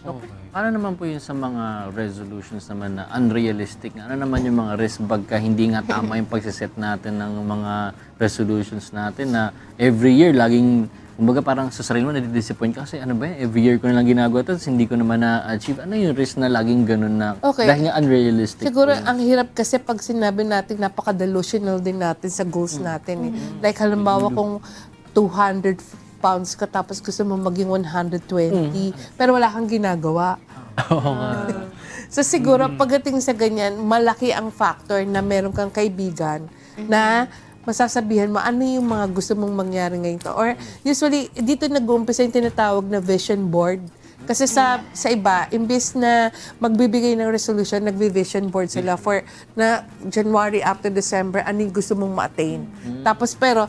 So, ano naman po yun sa mga resolutions naman na unrealistic? Ano naman yung mga risk pagka hindi nga tama yung pagsiset natin ng mga resolutions natin na every year laging Kumbaga parang sa sarili mo, nadidisappoint ka kasi ano ba yan, every year ko na lang ginagawa tapos hindi ko naman na-achieve. Ano yung risk na laging ganun na Okay. dahil nga unrealistic? Siguro yun? ang hirap kasi pag sinabi natin napaka-delusional din natin sa goals natin. Eh. Like halimbawa kung 200 pounds ka tapos gusto mo maging 120 pero wala kang ginagawa. so siguro pagdating sa ganyan, malaki ang factor na meron kang kaibigan na masasabihan mo ano yung mga gusto mong mangyari ngayon to. Or usually, dito nag-uumpisa yung tinatawag na vision board. Kasi sa sa iba, imbis na magbibigay ng resolution, nagvi-vision board sila for na January up to December, ano yung gusto mong ma-attain. Tapos pero,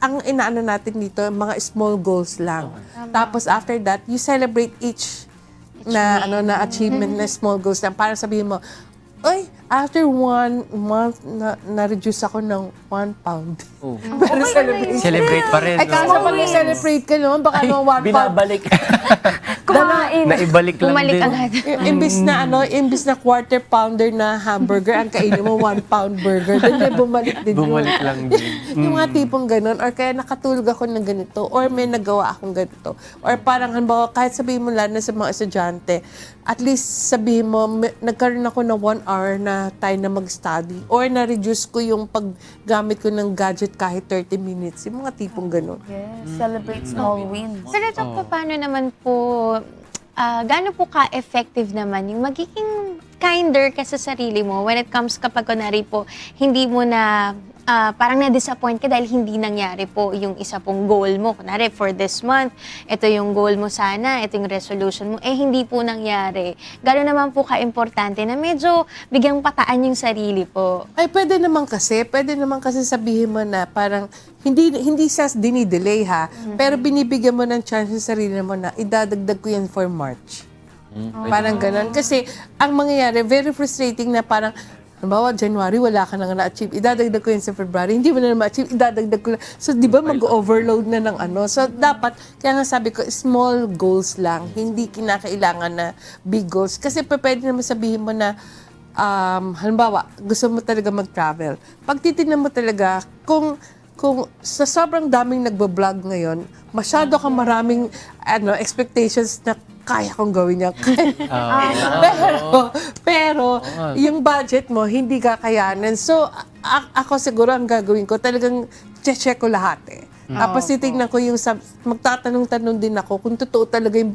ang inaano natin dito, mga small goals lang. Tapos after that, you celebrate each na ano na achievement na small goals lang. Para sabihin mo, Oy, after one month, na, na-reduce ako ng one pound. Oh. Pero celebrate. Celebrate pa rin. Ay, no? kaso pag celebrate ka naman, baka naman one pound. Binabalik. Kumain. Naibalik lang Bumalik din. agad. I- Imbis na ano, imbis na quarter pounder na hamburger, ang kainin mo one pound burger. Then may bumalik din yun. Bumalik lang din. Yung mga tipong ganun, or kaya nakatulog ako ng ganito, or may nagawa akong ganito. Or parang, halimbawa, kahit sabihin mo lalo na sa mga estudyante, at least sabihin mo, nagkaroon ako ng one hour na time na mag-study. Or na-reduce ko yung paggamit ko ng gadget kahit 30 minutes. Yung mga tipong ganun. Yes, celebrate small wins. Pero ito po, paano naman po, ah gaano po ka-effective naman yung magiging kinder ka sa sarili mo when it comes kapag kunwari po, hindi mo na ah, parang na-disappoint ka dahil hindi nangyari po yung isa pong goal mo. Kunwari, for this month, ito yung goal mo sana, ito yung resolution mo, eh hindi po nangyari. Gano'n naman po ka-importante na medyo bigyang pataan yung sarili po. Ay, pwede naman kasi, pwede naman kasi sabihin mo na parang hindi hindi sa dinidelay ha, pero binibigyan mo ng chance sa sarili mo na idadagdag ko yan for March. Parang ganun. Kasi ang mangyayari, very frustrating na parang Halimbawa, January, wala ka nang na-achieve. Idadagdag ko yun sa February. Hindi mo na ma-achieve. Idadagdag ko lang. So, di ba mag-overload na ng ano? So, dapat, kaya nga sabi ko, small goals lang. Hindi kinakailangan na big goals. Kasi pa- pwede naman sabihin mo na, um, halimbawa, gusto mo talaga mag-travel. Pag titignan mo talaga, kung kung sa sobrang daming nagbo-vlog ngayon, masyado kang maraming ano expectations na kaya kong gawin yan. pero, pero yung budget mo, hindi kakayanin. So, ako siguro ang gagawin ko, talagang check ko lahat eh. Tapos titignan ko yung, magtatanong-tanong din ako kung totoo talaga yung,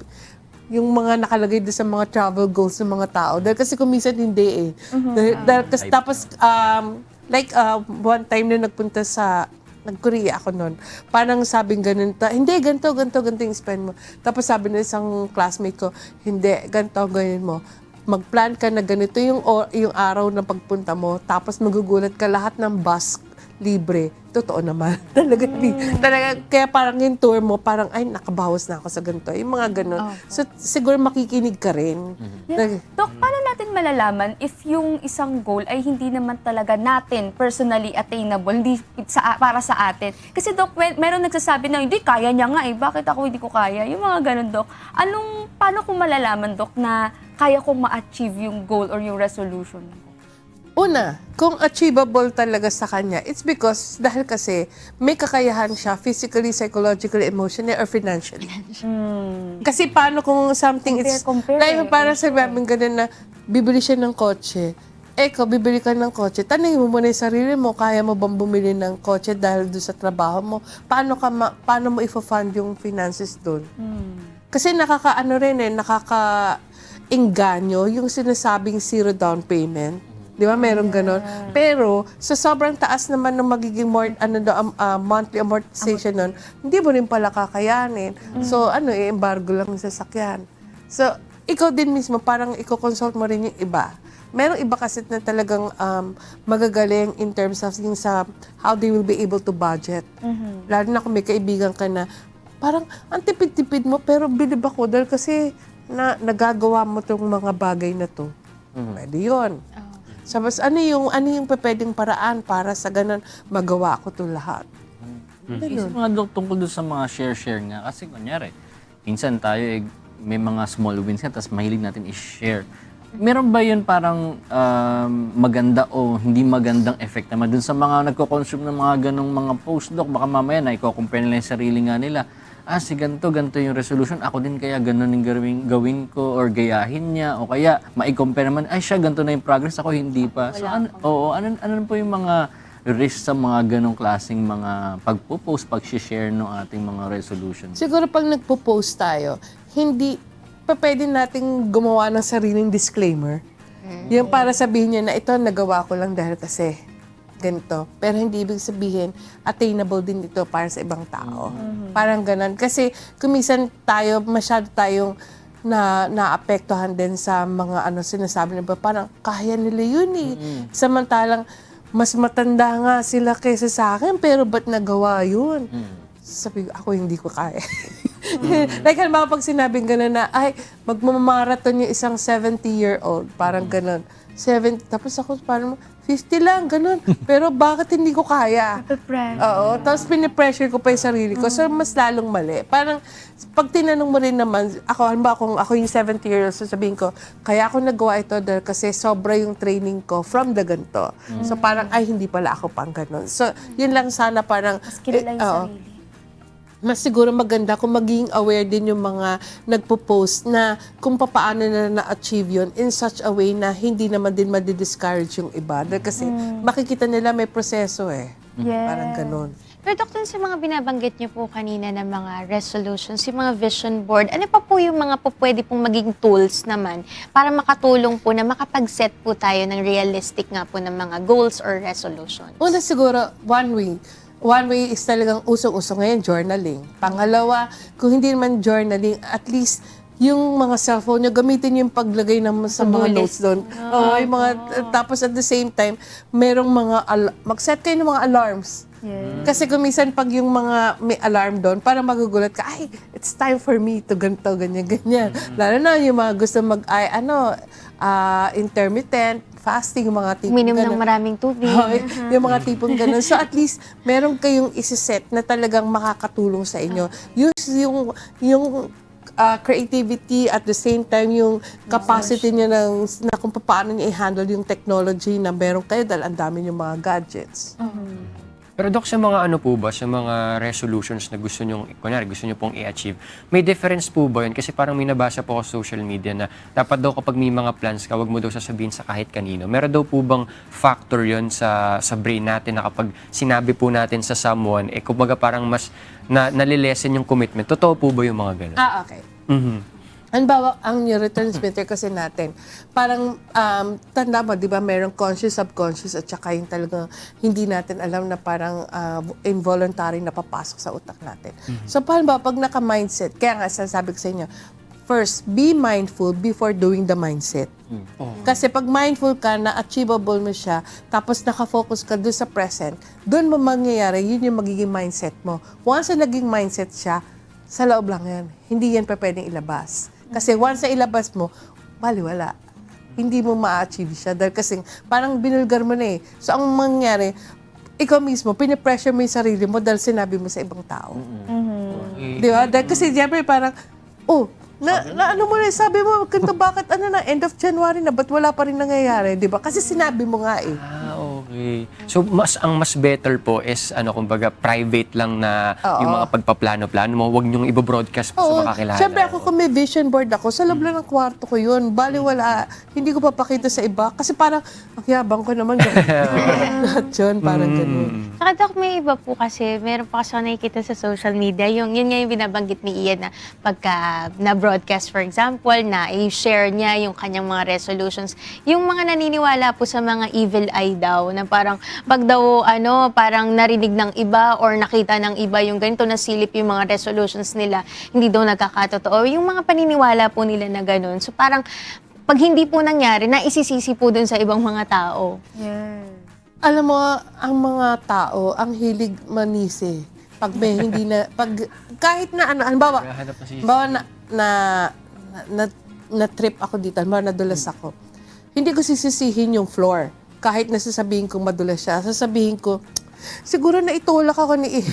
yung mga nakalagay doon sa mga travel goals ng mga tao. Dahil kasi kung minsan hindi eh. Dahil, dahil, kasi, tapos, um, like, uh, one time na nagpunta sa, nag-Korea ako noon. Parang sabing ganun, ta, hindi, ganito, ganito, ganito yung spend mo. Tapos sabi ng isang classmate ko, hindi, ganito, ganyan mo. Mag-plan ka na ganito yung, o- yung araw na pagpunta mo, tapos magugulat ka lahat ng bus libre. Totoo naman. talaga, hindi. Talaga, kaya parang yung tour mo, parang, ay, nakabawas na ako sa ganito. Yung mga ganun. So, siguro makikinig ka rin. Nag- Dok, paano natin malalaman if yung isang goal ay hindi naman talaga natin personally attainable, hindi sa, para sa atin? Kasi Dok, may, meron nagsasabi na, hindi, kaya niya nga eh, bakit ako hindi ko kaya? Yung mga ganun, Dok. Anong, paano ko malalaman, Dok, na kaya kong ma-achieve yung goal or yung resolution ko? Una, kung achievable talaga sa kanya, it's because dahil kasi may kakayahan siya physically, psychologically, emotionally, or financially. Kasi paano kung something Compare, it's... compare like eh, parang sabi namin ganun na bibili siya ng kotse. Eh, ikaw, bibili ka ng kotse. Tanungin mo muna yung sarili mo, kaya mo bang bumili ng kotse dahil doon sa trabaho mo? Paano, ka ma- paano mo ifo-fund yung finances doon? Kasi nakakaano rin eh, nakaka-engganyo yung sinasabing zero down payment. Di ba? Meron ganon. Pero, sa sobrang taas naman ng magiging mort, ano do, um, uh, monthly amortization nun, hindi mo rin pala kakayanin. So, ano, i-embargo lang yung sasakyan. So, ikaw din mismo, parang i-consult mo rin yung iba. Merong iba kasi na talagang um, magagaling in terms of yung sa how they will be able to budget. Lalo na kung may kaibigan ka na parang ang tipid-tipid mo pero bilib ako dahil kasi na nagagawa mo tong mga bagay na to. Pwede yun. So, mas ano yung, ano yung pwedeng paraan para sa ganun magawa ko to lahat. Isip mga dok tungkol doon sa mga share-share nga. Kasi kunyari, minsan tayo eh, may mga small wins nga, tapos mahilig natin i-share. Meron ba yun parang um, maganda o hindi magandang effect naman dun sa mga nagko-consume ng mga ganong mga post, Dok? Baka mamaya na i-compare nila yung sarili nga nila. Ah, si ganito, ganito yung resolution. Ako din kaya ganun yung gawin, gawin ko or gayahin niya. O kaya, ma-compare naman, ay siya, ganito na yung progress. Ako hindi pa. So, an- oo, ano, ano po yung mga risk sa mga ganong klaseng mga pagpo-post, pag-share ng ating mga resolutions? Siguro pag nagpo-post tayo, hindi pa pwede nating gumawa ng sariling disclaimer. Yung para sabihin niya na ito nagawa ko lang dahil kasi ganito. Pero hindi ibig sabihin attainable din ito para sa ibang tao. Parang ganun. Kasi kumisan tayo, masyado tayong na naapektuhan din sa mga ano sinasabi nila parang kaya nila yun eh. Samantalang mas matanda nga sila kaysa sa akin pero ba't nagawa yun? Sabi ko, ako hindi ko kaya. like, halimbawa pag sinabing gano'n na, ay, magmamarathon yung isang 70-year-old. Parang gano'n. 70, tapos ako parang, 50 lang, gano'n. Pero bakit hindi ko kaya? Oo. Tapos pinipressure ko pa yung sarili ko. So, mas lalong mali. Parang, pag tinanong mo rin naman, ako, halimbawa kung ako yung 70 years old, sabihin ko, kaya ako nagawa ito dahil kasi sobra yung training ko from the ganito. So, parang, ay, hindi pala ako pang gano'n. So, yun lang sana parang, Mas kilala yung eh, oo sarili. Mas siguro maganda kung maging aware din yung mga nagpo-post na kung paano na na-achieve yun in such a way na hindi naman din madi-discourage yung iba. Dahil kasi makikita nila may proseso eh. Yes. Parang ganun. Pero dun sa mga binabanggit niyo po kanina na mga resolutions, yung mga vision board, ano pa po yung mga po pwede pong maging tools naman para makatulong po na makapag-set po tayo ng realistic nga po ng mga goals or resolutions? Una siguro, one way. One way is talagang usong-uso ngayon, journaling. Pangalawa, kung hindi naman journaling, at least yung mga cellphone nyo, gamitin yung paglagay ng sa mga To-do notes doon. Oo, yung mga, tapos at the same time, merong mga, mag-set kayo ng mga alarms. Kasi kumisan pag yung mga may alarm doon, para magugulat ka, ay, it's time for me to ganito, ganyan, ganyan. Lalo na yung mga gusto mag, ay, ano, ah, intermittent, fasting, yung mga tipong Minum ng ganun. maraming tubig. Oo, yung mga tipong ganun. So at least meron kayong isiset na talagang makakatulong sa inyo. Use yung yung uh, creativity at the same time yung capacity niyo ng na kung paano niyo i-handle yung technology na meron kayo dahil ang dami yung mga gadgets. Pero Dok, sa mga ano po ba, sa mga resolutions na gusto nyong, kunyari, gusto nyo pong i-achieve, may difference po ba yun? Kasi parang may nabasa po ako sa social media na dapat daw kapag may mga plans ka, wag mo daw sasabihin sa kahit kanino. Meron daw po bang factor yun sa, sa brain natin na kapag sinabi po natin sa someone, eh kumbaga parang mas na, nalilesen yung commitment. Totoo po ba yung mga ganun? Ah, okay. Mhm. Halimbawa, ang neurotransmitter kasi natin, parang um, tanda mo, di ba, merong conscious, subconscious, at saka yung talagang hindi natin alam na parang uh, involuntary na papasok sa utak natin. So, halimbawa, pag naka-mindset, kaya nga sasabi ko sa inyo, first, be mindful before doing the mindset. Kasi pag mindful ka na achievable mo siya, tapos nakafocus ka doon sa present, doon mo mangyayari, yun yung magiging mindset mo. Once na naging mindset siya, sa loob lang yan. Hindi yan pa pwedeng ilabas. Kasi once na ilabas mo, baliwala. Hindi mo ma-achieve siya. Dahil kasi parang binulgar mo na eh. So ang mangyari, ikaw mismo, pinipressure mo yung sarili mo dahil sinabi mo sa ibang tao. Di ba? Dahil kasi siyempre parang, oh, na, na ano mo na, sabi mo, ganito bakit ano na, end of January na, ba't wala pa rin nangyayari, di ba? Kasi sinabi mo nga eh. Okay. So, mas ang mas better po is, ano, kumbaga, private lang na Oo. yung mga pagpaplano-plano mo. Huwag niyong ibobroadcast po sa makakilala. Siyempre ako kung may vision board ako, sa loob lang ng kwarto ko yun. Bali wala, hindi ko papakita sa iba. Kasi parang, ang yabang ko naman. Lahat yun, parang ganun. Saka Dok, may iba po kasi, meron pa kasi ako nakikita sa social media, yung, yun nga yung binabanggit ni Ian na pagka na-broadcast, for example, na i-share niya yung kanyang mga resolutions. Yung mga naniniwala po sa mga evil eye daw, na parang pag daw, ano, parang narinig ng iba or nakita ng iba yung ganito, nasilip yung mga resolutions nila, hindi daw nagkakatotoo. Yung mga paniniwala po nila na ganun. So parang, pag hindi po nangyari, naisisisi po dun sa ibang mga tao. Yes. Alam mo, ang mga tao, ang hilig manisi. Pag may hindi na, pag, kahit na ano, halimbawa, Naghahanap na halimbawa na, na, na, na trip ako dito, halimbawa nadulas ako, hindi ko sisisihin yung floor. Kahit nasasabihin kong madulas siya, sasabihin ko, Siguro na itulak ako ni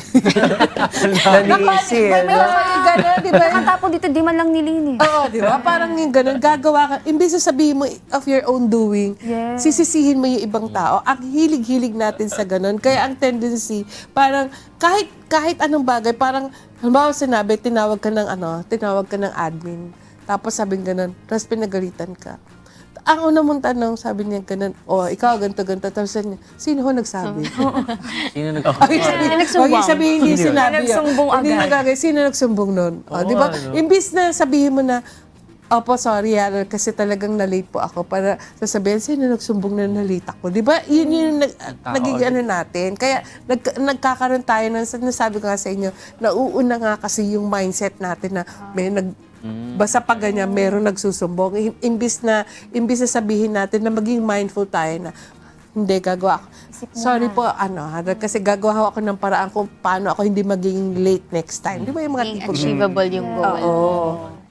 Naniisi, May may gano'n, di ba? Nakatapon dito, di man lang nilinis. Oo, di ba? Parang yung ganun, gagawa ka, imbes na sabihin mo of your own doing, Yes. sisisihin mo yung ibang tao. Ang hilig-hilig natin sa ganun. Kaya ang tendency, parang kahit kahit anong bagay, parang, halimbawa sinabi, tinawag ka ng ano, tinawag ka ng admin. Tapos sabing ganun, tapos pinagalitan ka. Ang una mong tanong, sabi niya ganun, oh, ikaw, ganito, ganito. Tapos sabi niya, sino ho nagsabi? Sino nag- Okay, sabihin, Nagsumbong. okay, sabihin hindi sinabi yun. Nagsumbong Hindi agad. nagagay. Sino nagsumbong nun? O, di ba? Imbis na sabihin mo na, Opo, sorry, Yara, kasi talagang na-late po ako para sasabihin, sino nagsumbong na na-late ako? Di ba? Yun yung nag, nagiging ano natin. Kaya nag, nagkakaroon tayo ng, nasabi ko nga sa inyo, nauuna nga kasi yung mindset natin na may nag, Basta pag ganyan, meron nagsusumbong. Imbis na, imbis na sabihin natin na maging mindful tayo na, hindi, gagawa ako. Sorry po, ano, ha, kasi gagawa ako ng paraan kung paano ako hindi maging late next time. Di ba yung mga Maging tipo achievable yung goal. Oo.